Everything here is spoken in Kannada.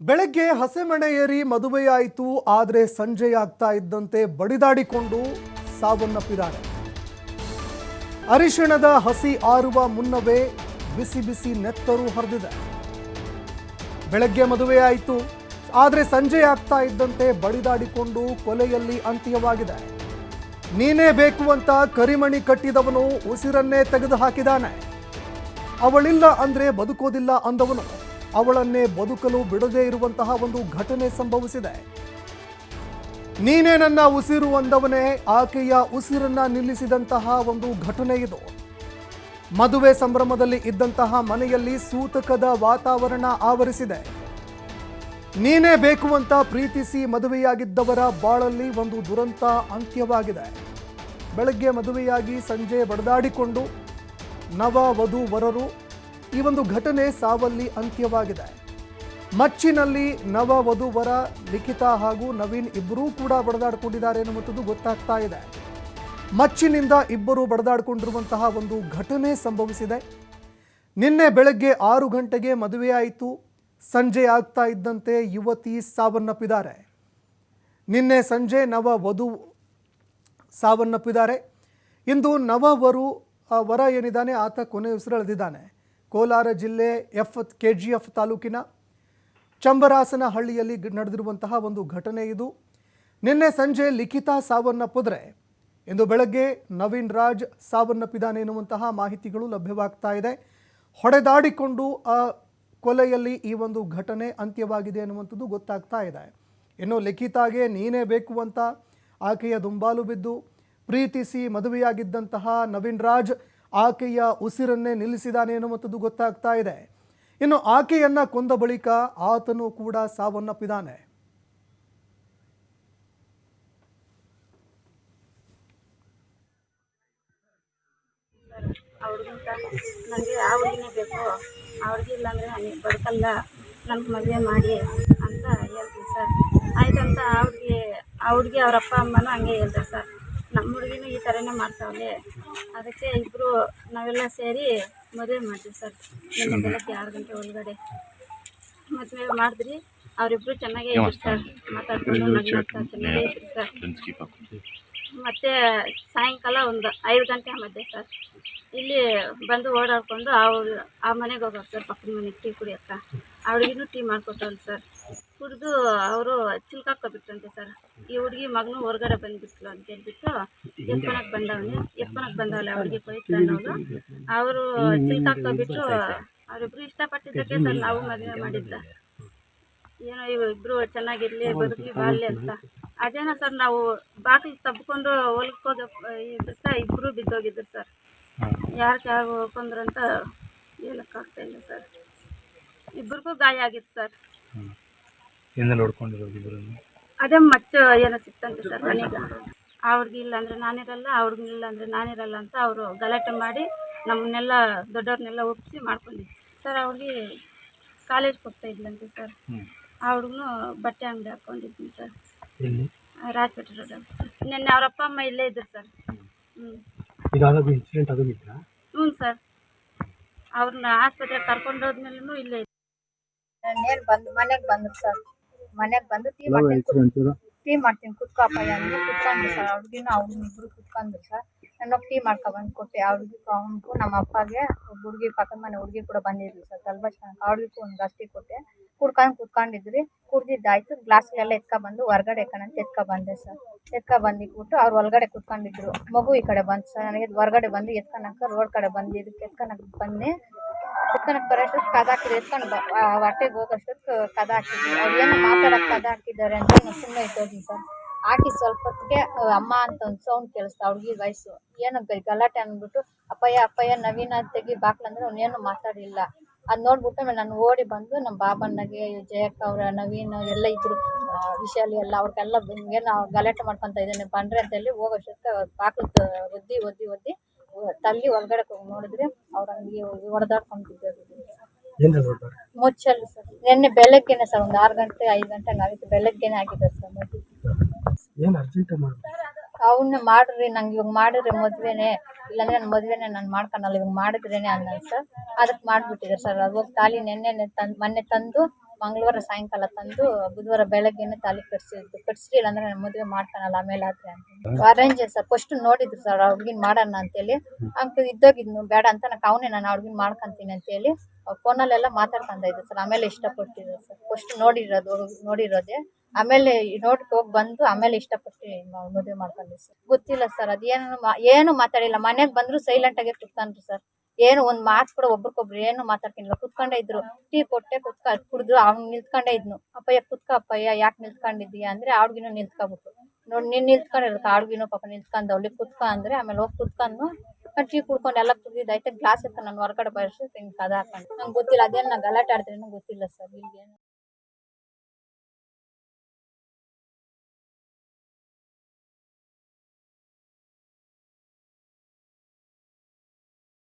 ಬೆಳಗ್ಗೆ ಹಸೆಮಣೆ ಏರಿ ಮದುವೆಯಾಯಿತು, ಆದರೆ ಸಂಜೆಯಾಗ್ತಾ ಇದ್ದಂತೆ ಬಡಿದಾಡಿಕೊಂಡು ಸಾವನ್ನಪ್ಪಿದ್ದಾರೆ ಅರಿಶಿಣದ ಹಸಿ ಆರುವ ಮುನ್ನವೇ ಬಿಸಿ ಬಿಸಿ ನೆತ್ತರು ಹರಿದಿದೆ. ಬೆಳಗ್ಗೆ ಮದುವೆಯಾಯಿತು, ಆದರೆ ಸಂಜೆ ಆಗ್ತಾ ಇದ್ದಂತೆ ಬಡಿದಾಡಿಕೊಂಡು ಕೊಲೆಯಲ್ಲಿ ಅಂತ್ಯವಾಗಿದೆ. ನೀನೇ ಬೇಕು ಅಂತ ಕರಿಮಣಿ ಕಟ್ಟಿದವನು ಉಸಿರನ್ನೇ ತೆಗೆದು ಹಾಕಿದಾನೆ ಅವಳಿಲ್ಲ ಅಂದ್ರೆ ಬದುಕೋದಿಲ್ಲ ಅಂದವನು. ಅವಳನ್ನೇ ಬದುಕಲು ಬಿಡದೇ ಇರುವಂತಹ ಒಂದು ಘಟನೆ ಸಂಭವಿಸಿದೆ. ನೀನೇ ನನ್ನ ಉಸಿರು ಅಂದವನೇ ಆಕೆಯ ಉಸಿರನ್ನ ನಿಲ್ಲಿಸಿದಂತಹ ಒಂದು ಘಟನೆ ಇದು. ಮದುವೆ ಸಂಭ್ರಮದಲ್ಲಿ ಇದ್ದಂತಹ ಮನೆಯಲ್ಲಿ ಸೂತಕದ ವಾತಾವರಣ ಆವರಿಸಿದೆ. ನೀನೇ ಬೇಕು ಅಂತ ಪ್ರೀತಿಸಿ ಮದುವೆಯಾಗಿದ್ದವರ ಬಾಳಲ್ಲಿ ಒಂದು ದುರಂತ ಅಂತ್ಯವಾಗಿದೆ. ಬೆಳಗ್ಗೆ ಮದುವೆಯಾಗಿ ಸಂಜೆ ಬಡದಾಡಿಕೊಂಡು ನವ ವಧು ವರರು ಈ ಒಂದು ಘಟನೆ ಸಾವಲ್ಲಿ ಅಂತ್ಯವಾಗಿದೆ. ಮಚ್ಚಿನಲ್ಲಿ ನವ ವಧು ವರ ಲಿಖಿತಾ ಹಾಗೂ ನವೀನ್ ಇಬ್ಬರೂ ಕೂಡ ಬಡದಾಡಿಕೊಂಡಿದ್ದಾರೆ ಎನ್ನುವಂಥದ್ದು ಗೊತ್ತಾಗ್ತಾ ಇದೆ. ಮಚ್ಚಿನಿಂದ ಇಬ್ಬರು ಬಡದಾಡಿಕೊಂಡಿರುವಂತಹ ಒಂದು ಘಟನೆ ಸಂಭವಿಸಿದೆ. ನಿನ್ನೆ ಬೆಳಗ್ಗೆ ಆರು ಗಂಟೆಗೆ ಮದುವೆಯಾಯಿತು ಸಂಜೆ ಆಗ್ತಾ ಇದ್ದಂತೆ ಯುವತಿ ಸಾವನ್ನಪ್ಪಿದ್ದಾರೆ. ನಿನ್ನೆ ಸಂಜೆ ನವ ವಧು ಸಾವನ್ನಪ್ಪಿದ್ದಾರೆ. ಇಂದು ನವ ವರು ಏನಿದ್ದಾನೆ, ಆತ ಕೊನೆ ಉಸಿರೆಳೆದಿದ್ದಾನೆ. ಕೋಲಾರ ಜಿಲ್ಲೆ ಎಫ್ ಕೆ ಜಿ ಎಫ್ ತಾಲೂಕಿನ ಚಂಬರಾಸನ ಹಳ್ಳಿಯಲ್ಲಿ ನಡೆದಿರುವಂತಹ ಒಂದು ಘಟನೆ ಇದು. ನಿನ್ನೆ ಸಂಜೆ ಲಿಖಿತಾ ಸಾವನ್ನಪ್ಪಿದ್ರೆ, ಇಂದು ಬೆಳಗ್ಗೆ ನವೀನ್ ರಾಜ್ ಸಾವನ್ನಪ್ಪಿದ್ದಾನೆ ಎನ್ನುವಂತಹ ಮಾಹಿತಿಗಳು ಲಭ್ಯವಾಗ್ತಾ ಇದೆ. ಹೊಡೆದಾಡಿಕೊಂಡು ಆ ಕೊಲೆಯಲ್ಲಿ ಈ ಒಂದು ಘಟನೆ ಅಂತ್ಯವಾಗಿದೆ ಅನ್ನುವಂಥದ್ದು ಗೊತ್ತಾಗ್ತಾ ಇದೆ. ಇನ್ನು ಲಿಖಿತಾಗೆ ನೀನೇ ಬೇಕು ಅಂತ ಆಕೆಯ ದುಂಬಾಲು ಬಿದ್ದು, ಪ್ರೀತಿಸಿ ಮದುವೆಯಾಗಿದ್ದಂತಹ ನವೀನ್ ರಾಜ್ ಆಕೆಯ ಉಸಿರನ್ನೇ ನಿಲ್ಲಿಸಿದಾನೆ ಎನ್ನುವಂಥದ್ದು ಗೊತ್ತಾಗ್ತಾ ಇದೆ. ಇನ್ನು ಆಕೆಯನ್ನ ಕೊಂದ ಬಳಿಕ ಆತನು ಕೂಡ ಸಾವನ್ನಪ್ಪಿದ್ದಾನೆ ಅವ್ರಿಗೆ ನನಗೆ ಆ ಬೇಕು ಆ ಹುಡುಗಿ ಇಲ್ಲಾಂದರೆ ನನಗೆ ಬದುಕಲ್ಲ, ನನಗೆ ಮದುವೆ ಮಾಡಿ ಅಂತ ಹೇಳ್ತೀನಿ ಸರ್. ಆಯ್ತಂತ ಆ ಹುಡುಗಿ ಆ ಹುಡುಗಿ ಅವ್ರ ಅಪ್ಪ ಅಮ್ಮನೂ ಹಂಗೆ ಹೇಳ್ತಾರೆ ಸರ್. ನಮ್ಮ ಹುಡುಗಿನೂ ಈ ಥರನೇ ಮಾಡ್ತಾವಳೆ. ಅದಕ್ಕೆ ಇಬ್ಬರು ನಾವೆಲ್ಲ ಸೇರಿ ಮದುವೆ ಮಾಡ್ತೀವಿ ಸರ್. ನಿನ್ನೆ ಬೆಳಗ್ಗೆ ಆರು ಗಂಟೆ ಒಳಗಡೆ. ಮದುವೆ ಮಾಡಿದ್ರಿ ಅವರಿಬ್ರು ಚೆನ್ನಾಗೇ ಇದ್ರು ಸರ್. ಮಾತಾಡ್ಕೊಂಡು ನಗ್ನಗ್ತಾ ಚೆನ್ನಾಗೇ ಇದ್ರು ಸರ್. ಮತ್ತೆ ಸಾಯಂಕಾಲ ಒಂದು ಐದು ಗಂಟೆ ಮಧ್ಯೆ ಸರ್. ಇಲ್ಲಿ ಬಂದು ಓಡಾಡ್ಕೊಂಡು ಅವ್ರು ಆ ಮನೆಗೆ ಹೋಗೋರು ಸರ್ ಪಕ್ಕದ ಮನೆಗೆ ಟೀ ಕುಡಿಯಕ್ಕ. ಆ ಹುಡುಗಿನೂ ಟೀ ಮಾಡ್ಕೊಟ್ಟವ್ರು ಸರ್. ಕುಡಿದು ಅವರು ಚಿಲ್ಕಾಕೋಬಿಟ್ರಂತೆ ಸರ್. ಈ ಹುಡುಗಿ ಮಗನು ಹೊರಗಡೆ ಬಂದ್ಬಿಟ್ಲು ಅಂತ ಹೇಳ್ಬಿಟ್ಟು ಎಪ್ಪನಕ್ಕೆ ಬಂದವನು. ಎಪ್ಪನಕ್ಕೆ ಬಂದವಲ್ಲ ಅವಳಿಗೆ ಹುಡುಗಿ ಕೊಯ್ತಾನವಳು ಅವರು ಚಿಲ್ಕಾಕೋಬಿಟ್ಟು ಅವರಿಬ್ರು ಇಷ್ಟಪಟ್ಟಿದ್ದಕ್ಕೆ ಸರ್ ನಾವು ಮದುವೆ ಮಾಡಿದ್ದ. ಏನೋ ಇವ ಇಬ್ರು ಚೆನ್ನಾಗಿರ್ಲಿ, ಬದುಕಲಿ ಬಾಲ್ಯ ಅಂತ. ಅದೇನೋ ಸರ್ ನಾವು ಬಾಗಿಲು ತಬ್ಕೊಂಡು ಹೊಲ್ಕೋದ ಇದಕ್ಕೆ ಇಬ್ರು ಬಿದ್ದೋಗಿದ್ರು ಸರ್. ಯಾರು ಯಾರು ಹೋಗ್ಕೊಂಡ್ರಂತ ಹೇಳಕ್ಕಾಗ್ತಾ ಇಲ್ಲ ಸರ್. ಇಬ್ರಿಗೂ ಗಾಯ ಆಗಿತ್ತು ಸರ್. ಏನೆಲ್ಲ ನೋಡ್ಕೊಂಡಿರೋದು ಇಬ್ಬರನ್ನು ಅದೇ ಮತ್ತೆ ಏನೋ ಸಿಕ್ತಂತೆ ಸರ್ ಮನೆಗೆ. ಅವ್ರಿಗೆ ಇಲ್ಲ ಅಂದರೆ ನಾನಿರಲ್ಲ ಆ ಇಲ್ಲ ಅಂದರೆ ನಾನಿರಲ್ಲ ಅಂತ ಅವರು ಗಲಾಟೆ ಮಾಡಿ ನಮ್ಮನ್ನೆಲ್ಲ ದೊಡ್ಡವ್ರನ್ನೆಲ್ಲ ಒಪ್ಪಿಸಿ ಮಾಡ್ಕೊಂಡಿದ್ವಿ ಸರ್ ಅವ್ರಿಗೆ ಕಾಲೇಜ್ ಕಾಲೇಜ್ಗೆ ಹೋಗ್ತಾ ಇದ್ಲಂತೆ ಸರ್. ಅವ್ರಿಗೂ ಬಟ್ಟೆ ಅಂಗಡಿ ಹಾಕ್ಕೊಂಡಿದ್ದೀನಿ ಸರ್. ಎಲ್ಲಿ? ರಾಜಪೇಟೆ ರೋಡ್ ನಿನ್ನೆ ಅವ್ರ ಅಪ್ಪ ಅಮ್ಮ ಇಲ್ಲೇ ಇದ್ರು ಸರ್. ಹ್ಞೂ ಇದಾದಾಗ ಇನ್ಸಿಡೆಂಟ್ ಹ್ಞೂ ಸರ್. ಅವ್ರನ್ನ ಆಸ್ಪತ್ರೆಗೆ ಕರ್ಕೊಂಡು ಹೋದ್ಮೇಲೂ ಇಲ್ಲೇ ಇದ್ರು. ಬಂದು ಮನೆಗೆ ಬಂದ್ರು ಸರ್. ಮನೆಗೆ ಬಂದು ಟೀ ಮಾಡ್ತೀನಿ ಟೀ ಮಾಡ್ತೀನಿ. ಕುತ್ಕೋಪ್ಪ ಅಂದ್ರೆ ಕುತ್ಕೊಂಡ್ರು ಸರ್. ಅವ್ರಿಗಿನ ಅವ್ರನ್ನ ಇಬ್ರು ಕುತ್ಕೊಂಡ್ರು ಸರ್. ನಾನು ಟೀ ಮಾಡ್ಕೊಬಂದು ಕೊಟ್ಟೆ ಅವ್ರಿಗೂ ಅವನಿಗೂ ನಮ್ಮ ಅಪ್ಪಗೆ ಒಬ್ಬ ಹುಡುಗಿ ಪಕ್ಕದ ಮನೆ ಹುಡುಗಿ ಕೂಡ ಬಂದಿದ್ರು ಸರ್ ಆ ಹುಡುಗಿಗೂ ಒಂದು ಗಸ್ಟಿ ಕೊಟ್ಟೆ. ಕುಡ್ಕೊಂಡು ಕುತ್ಕೊಂಡಿದ್ರಿ ಕುಡ್ದಿದ್ದಾಯ್ತು. ಗ್ಲಾಸ್ಗೆಲ್ಲ ಎತ್ಕೊಬಂದು ಹೊರ್ಗಡೆ ಕಣಂತ ಎತ್ಕೊಬಂದೆ ಸರ್. ಎತ್ಕೊಬಂದಿಟ್ಬಿಟ್ಟು ಅವ್ರು ಒಳಗಡೆ ಕುತ್ಕೊಂಡಿದ್ರು. ಮಗು ಈ ಕಡೆ ಬಂತು ಸರ್. ನನಗೆ ಹೊರ್ಗಡೆ ಬಂದು ಎತ್ಕೊಳಕ ರೋಡ್ ಕಡೆ ಬಂದು ಇದಕ್ಕೆ ಎತ್ಕೊಳಕ್ ಬನ್ನಿ ಕುತ್ಕೊಳಕ್ ಬರೋಷ್ಟೊತ್ತು ಕದ ಹಾಕಿದ್ರು. ಎತ್ಕೊಂಡು ಹೊಟ್ಟೆಗೆ ಹೋಗೋಷ್ಟೊತ್ತು ಕದ ಹಾಕಿದ್ರು. ಅವ್ರು ಏನು ಕದ ಹಾಕಿದ್ದಾರೆ ಅಂತ ನಾನು ಸುಮ್ಮನೆ ಇಟ್ಟೋದ್ನಿ ಸರ್. ಹಾಕಿ ಸ್ವಲ್ಪ ಹೊತ್ತಿಗೆ ಅಮ್ಮ ಅಂತ ಒಂದು ಸೌಂಡ್ ಕೇಳಿಸ್ತಾ, ಹುಡುಗಿ ವಯಸ್ಸು. ಏನು ಗಲಾಟೆ ಅಂದ್ಬಿಟ್ಟು, ಅಪ್ಪಯ್ಯ ಅಪ್ಪಯ್ಯ, ನವೀನ ತೆಗಿ ಬಾಕ್ಲಂದ್ರೆ ಅವನೇನು ಮಾತಾಡಿಲ್ಲ. ಅದು ನೋಡ್ಬಿಟ್ಟು ನಾನು ಓಡಿ ಬಂದು ನಮ್ಮ ಬಾಬಣ್ಣಗೆ, ಜಯಕ್ಕ ಅವರ ನವೀನ್ ಎಲ್ಲ ಇದ್ರು. ವಿಶಾಲಿ ಎಲ್ಲ ಅವ್ರಿಗೆಲ್ಲ ನಾವು ಗಲಾಟೆ ಮಾಡ್ಕೊತ ಇದ್ದಾನೆ, ಬಂದ್ರೆ ಅಂತ ಹೇಳಿ ಹೋಗೋಷ್ಟೊತ್ತಿಗೆ ಬಾಕ್ಲು ಒದ್ದಿ ಒದ್ದಿ ಒದ್ದಿ ತಲ್ಲಿ ಒಳಗಡೆ ಹೋಗಿ ನೋಡಿದ್ರೆ ಅವ್ರ ಹಂಗೆ ಹೊಡೆದಾಡ್ಕೊಂಡು ಬಿದ್ದೋಗಿದ್ರು ಏನು ಹೊಡ್ತಾರೆ ಮುಚ್ಚಲು ಸರ್. ನಿನ್ನೆ ಬೆಳಗ್ಗೆನೆ ಸರ್ ಒಂದು ಆರು ಗಂಟೆ ಐದು ಗಂಟೆ ಆಗಿತ್ತು. ಬೆಳಗ್ಗೆನೆ ಆಗಿದೆ ಸರ್ ಅವನ್ನ ಮಾಡ್ರಿ ನಂಗೆ ಇವಾಗ ಮಾಡಿದ್ರೆ ಮದ್ವೆನೆ. ಇಲ್ಲಾಂದ್ರೆ ನನ್ನ ಮದ್ವೆನೆ ನಾನು ಮಾಡ್ಕೊಳಲ್ಲ ಇವಾಗ ಮಾಡಿದ್ರೇನೆ ಅನ್ನೋದು ಸರ್. ಅದಕ್ಕೆ ಮಾಡಿಬಿಟ್ಟಿದ್ದಾರೆ ಸರ್. ಅದು ಹೋಗಿ ತಾಲಿ ನೆನ್ನೆ ತಂದು ಮೊನ್ನೆ ತಂದು ಮಂಗಳವಾರ ಸಾಯಂಕಾಲ ತಂದು ಬುಧವಾರ ಬೆಳಗ್ಗೆನೆ ತಾಲಿ ಕಟ್ಸಿದ್ದು ಕಟ್ಸ್ಲಿಲ್ಲ ಅಂದ್ರೆ ನಾನು ಮದುವೆ ಮಾಡ್ಕೊಳಲ್ಲ ಆಮೇಲೆ ಆದ್ರೆ ಅಂತ ಅರೇಂಜ್ ಸರ್ ಫಸ್ಟ್ ನೋಡಿದ್ರು ಸರ್ ಆ ಹುಡ್ಗಿನ್ ಮಾಡೋಣ ಅಂತೇಳಿ. ಅಂಕ ಇದ್ದೋಗಿದ್ನು ಬೇಡ ಅಂತ ನಾನು ಅವನೇ ನಾನು ಅಂತ ಮಾಡ್ಕೊಂತೀನಿ ಅಂತೇಳಿ ಫೋನಲ್ಲೆಲ್ಲ ಮಾತಾಡ್ಕೊಂತ ಇದ್ದೆ ಸರ್ ಆಮೇಲೆ ಇಷ್ಟಪಟ್ಟಿದ್ದೆ ಸರ್ ಫಸ್ಟ್ ನೋಡಿರೋದು ನೋಡಿರೋದೆ. ಆಮೇಲೆ ನೋಡಕ್ ಹೋಗಿ ಬಂದು ಆಮೇಲೆ ಇಷ್ಟಪಟ್ಟು ಮದುವೆ ಮಾಡ್ಕೊಂಡ್ವಿ ಸರ್ ಗೊತ್ತಿಲ್ಲ ಸರ್ ಅದೇನು ಏನು ಮಾತಾಡಿಲ್ಲ. ಮನೆಗೆ ಬಂದ್ರು ಸೈಲೆಂಟ್ ಆಗಿ ಕುತ್ಕೊಂಡ್ರು ಸರ್ ಏನು ಒಂದ್ ಮಾತು ಕೂಡ ಒಬ್ರಿಗೊಬ್ರು ಏನು ಮಾತಾಡ್ಕೊಂಡಿಲ್ಲ ಕುತ್ಕೊಂಡೇ ಇದ್ರು. ಟೀ ಕೊಟ್ಟೆ ಕುತ್ಕ ಕುಡಿದ್ರು ಅವ್ನು ನಿಲ್ತ್ಕೊಂಡೇ ಇದ್ನು. ಅಪ್ಪಯ್ಯ, ಕುತ್ಕ ಅಪ್ಪಯ್ಯ, ಯಾಕೆ ನಿಲ್ತ್ಕೊಂಡಿದ್ಯಾ ಅಂದ್ರೆ ಆಡ್ಗಿನೂ ನಿಲ್ತ್ಕೊಬಿಟ್ಟು ನೋಡಿ ನೀನ್ ನಿಲ್ತ್ಕೊಂಡಿರತ್ತ ಆಡ್ಗಿನೂ ಪಾಪ ನಿಲ್ತ್ಕೊಂಡವ್ಲಿ ಕುತ್ಕ ಅಂದ್ರೆ ಆಮೇಲೆ ಹೋಗಿ ಕುತ್ಕೊಂಡು ಟೀ ಕುಡ್ಕೊಂಡು ಎಲ್ಲ ಐತೆ, ಗ್ಲಾಸ್ ಇರ್ತಾನೆ ನಾನು ಹೊರಗಡೆ ಬರ್ಸಿ ಹಿಂಗ್ ಕದ ಹಾಕೊಂಡು ನಂಗೆ ಗೊತ್ತಿಲ್ಲ. ಅದೇನು ನಾ ಗಲಾಟೆ ಆಡ್ತೀನಿ ಗೊತ್ತಿಲ್ಲ ಸರ್. ಇಲ್ಲಿ